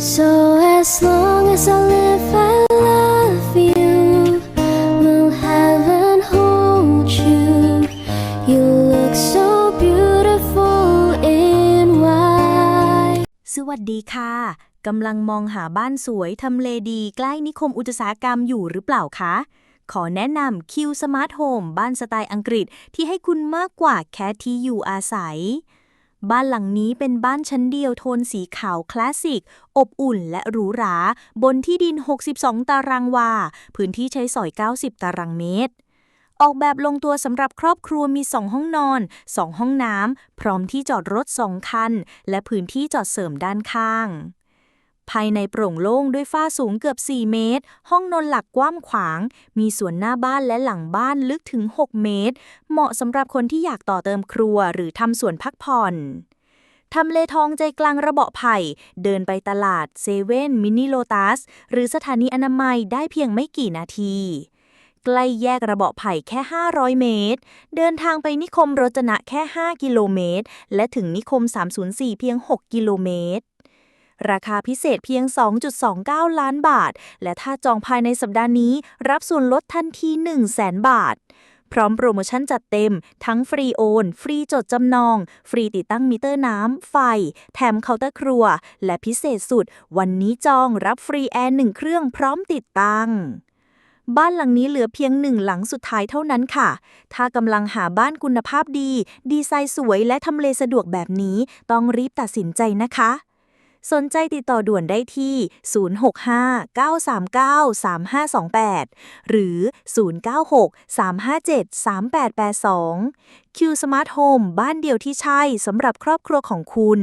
So as long as I live, I love you. Will heaven hold you? You look so beautiful in white. สวัสดีค่ะ กำลังมองหาบ้านสวยทำเลดีใกล้นิคมอุตสาหกรรมอยู่หรือเปล่าคะ ขอแนะนำ Q Smart Home บ้านสไตล์อังกฤษที่ให้คุณมากกว่าแค่ที่อยู่อาศัย บ้านหลังนี้เป็นบ้านชั้นเดียวโทนสีขาวคลาสสิก อบอุ่นและหรูหรา บนที่ดิน 62 ตารางวา พื้นที่ใช้สอย 90 ตารางเมตร ออกแบบลงตัวสำหรับครอบครัวมี 2 ห้องนอน 2 ห้องน้ำ พร้อมที่จอดรถ 2 คัน และพื้นที่จอดเสริมด้านข้าง ภายในโปร่งโล่งด้วยฝ้าสูงเกือบ 4 เมตร ห้องนอนหลักกว้างขวาง มีสวนหน้าบ้านและหลังบ้านลึกถึง 6 เมตร เหมาะสำหรับคนที่อยากต่อเติมครัวหรือทำสวนพักผ่อนทำเลทองใจกลางระเบาะไผ่ เดินไปตลาดเซเว่นมินิโลตัส หรือสถานีอนามัยได้เพียงไม่กี่นาที ใกล้แยกระเบาะไผ่แค่ 500 เมตร เดินทางไปนิคมโรจนะแค่ 5 กิโลเมตร และถึงนิคม 304 เพียง 6 กิโลเมตร ราคาพิเศษเพียง 2.29 ล้านบาท และถ้าจองภายในสัปดาห์นี้ รับส่วนลดทันที 100,000 บาท พร้อมโปรโมชั่นจัดเต็ม ทั้งฟรีโอน ฟรีจดจำนอง ฟรีติดตั้งมิเตอร์น้ำ ไฟ แถมเคาน์เตอร์ครัว และพิเศษสุด วันนี้จองรับฟรีแอร์หนึ่งเครื่องพร้อมติดตั้งบ้านหลังนี้เหลือเพียงหนึ่งหลังสุดท้ายเท่านั้นค่ะ ถ้ากำลังหาบ้านคุณภาพดี ดีไซน์สวยและทำเลสะดวกแบบนี้ ต้องรีบตัดสินใจนะคะ สนใจติดต่อด่วนได้ที่ 065-939-3528 หรือ 096-357-3882 Q Smart Home บ้านเดียวที่ใช่สำหรับครอบครัวของคุณ